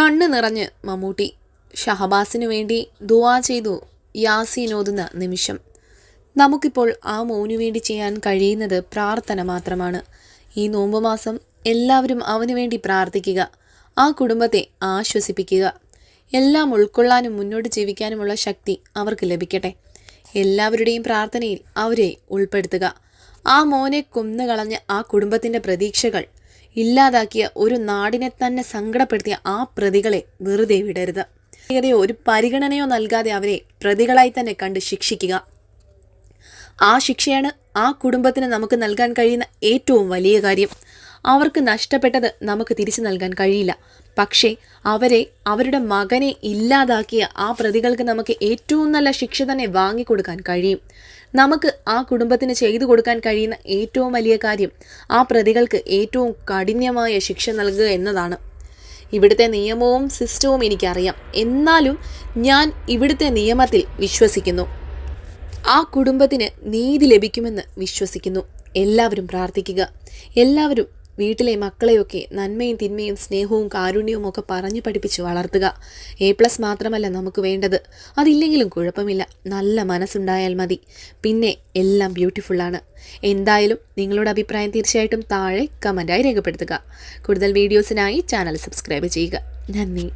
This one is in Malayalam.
കണ്ണ് നിറഞ്ഞ് മമ്മൂട്ടി. ഷഹബാസിനു വേണ്ടി ദുവാ ചെയ്തു യാസീനോതുന്ന നിമിഷം. നമുക്കിപ്പോൾ ആ മോനു വേണ്ടി ചെയ്യാൻ കഴിയുന്നത് പ്രാർത്ഥന മാത്രമാണ്. ഈ നോമ്പ് മാസം എല്ലാവരും അവനു വേണ്ടി പ്രാർത്ഥിക്കുക ആ കുടുംബത്തെ ആശ്വസിപ്പിക്കുക. എല്ലാം ഉൾക്കൊള്ളാനും മുന്നോട്ട് ജീവിക്കാനുമുള്ള ശക്തി അവർക്ക് ലഭിക്കട്ടെ. എല്ലാവരുടെയും പ്രാർത്ഥനയിൽ അവരെ ഉൾപ്പെടുത്തുക. ആ മോനെ കൊന്നുകളഞ്ഞ ആ കുടുംബത്തിന്റെ പ്രതീക്ഷകൾ ഇല്ലാതാക്കിയ ഒരു നാടിനെ തന്നെ സങ്കടപ്പെടുത്തിയ ആ പ്രതികളെ വെറുതെ വിടരുത്. പ്രത്യേകതയോ ഒരു പരിഗണനയോ നൽകാതെ അവരെ പ്രതികളായി തന്നെ കണ്ട് ശിക്ഷിക്കുക. ആ ശിക്ഷയാണ് ആ കുടുംബത്തിന് നമുക്ക് നൽകാൻ കഴിയുന്ന ഏറ്റവും വലിയ കാര്യം. അവർക്ക് നഷ്ടപ്പെട്ടത് നമുക്ക് തിരിച്ചു നൽകാൻ കഴിയില്ല. പക്ഷേ അവരെ അവരുടെ മകനെ ഇല്ലാതാക്കിയ ആ പ്രതികൾക്ക് നമുക്ക് ഏറ്റവും നല്ല ശിക്ഷ തന്നെ വാങ്ങിക്കൊടുക്കാൻ കഴിയും. നമുക്ക് ആ കുടുംബത്തിന് ചെയ്തു കൊടുക്കാൻ കഴിയുന്ന ഏറ്റവും വലിയ കാര്യം ആ പ്രതികൾക്ക് ഏറ്റവും കഠിനമായ ശിക്ഷ നൽകുക എന്നതാണ്. ഇവിടുത്തെ നിയമവും സിസ്റ്റവും എനിക്കറിയാം. എന്നാലും ഞാൻ ഇവിടുത്തെ നിയമത്തിൽ വിശ്വസിക്കുന്നു. ആ കുടുംബത്തിന് നീതി ലഭിക്കുമെന്ന് വിശ്വസിക്കുന്നു. എല്ലാവരും പ്രാർത്ഥിക്കുക. എല്ലാവരും വീട്ടിലെ മക്കളെയൊക്കെ നന്മയും തിന്മയും സ്നേഹവും കാരുണ്യവും ഒക്കെ പറഞ്ഞു പഠിപ്പിച്ച് വളർത്തുക. എ പ്ലസ് മാത്രമല്ല നമുക്ക് വേണ്ടത്. അതില്ലെങ്കിലും കുഴപ്പമില്ല. നല്ല മനസ്സുണ്ടായാൽ മതി. പിന്നെ എല്ലാം ബ്യൂട്ടിഫുള്ളാണ് എന്തായാലും നിങ്ങളുടെ അഭിപ്രായം തീർച്ചയായിട്ടും താഴെ കമന്റായി രേഖപ്പെടുത്തുക. കൂടുതൽ വീഡിയോസിനായി ചാനൽ സബ്സ്ക്രൈബ് ചെയ്യുക. നന്ദി.